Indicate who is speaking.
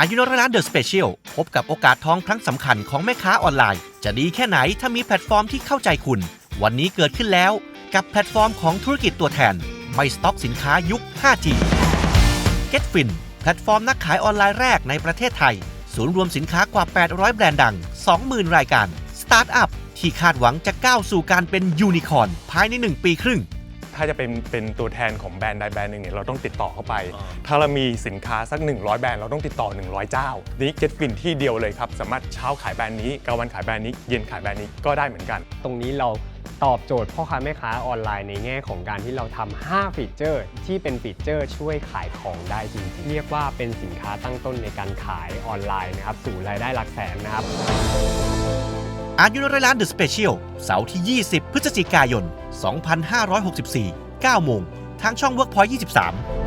Speaker 1: อายุนร้านเดอะสเปเชียลพบกับโอกาสทองครั้งสำคัญของแม่ค้าออนไลน์ จะดีแค่ไหนถ้ามีแพลตฟอร์มที่เข้าใจคุณ วันนี้เกิดขึ้นแล้วกับแพลตฟอร์มของธุรกิจตัวแทน ไม่สต็อกสินค้ายุค 5G GetFin แพลตฟอร์มนักขายออนไลน์แรกในประเทศไทย ศูนย์รวมสินค้ากว่า 800 แบรนด์ดัง 20,000 รายการสตาร์ทอัพที่คาดหวังจะก้าวสู่การเป็นยูนิคอร์นภายใน 1 ปีครึ่ง
Speaker 2: ถ้าจะเป็นเป็นตัวแทนของแบรนด์ใดแบรนด์หนึ่งเนี่ยเราต้องติดต่อเข้าไป
Speaker 1: อ่า
Speaker 2: ถ้าเรามีสินค้าสัก 100 แบรนด์เราต้องติดต่อ 100 เจ้า นี้เก็ตฟินที่เดียวเลยครับ สามารถเช้าขายแบรนด์นี้กลางวันขายแบรนด์นี้เย็นขายแบรนด์นี้ก็ได้เหมือนกัน
Speaker 3: ตรงนี้เราตอบโจทย์พ่อค้าแม่ค้าออนไลน์ในแง่ของการที่เราทำ5ฟีเจอร์ ที่เป็นฟีเจอร์ช่วยขายของได้จริงๆ เรียกว่าเป็นสินค้าตั้งต้นในการขายออนไลน์นะครับสู่รายได้หลักแสนนะครับ
Speaker 1: อายุนร้อยล้านเดอะสเปเชียลเสาร์ที่ 20 พฤศจิกายน 2564 9โมง ทางช่อง WorkPoint 23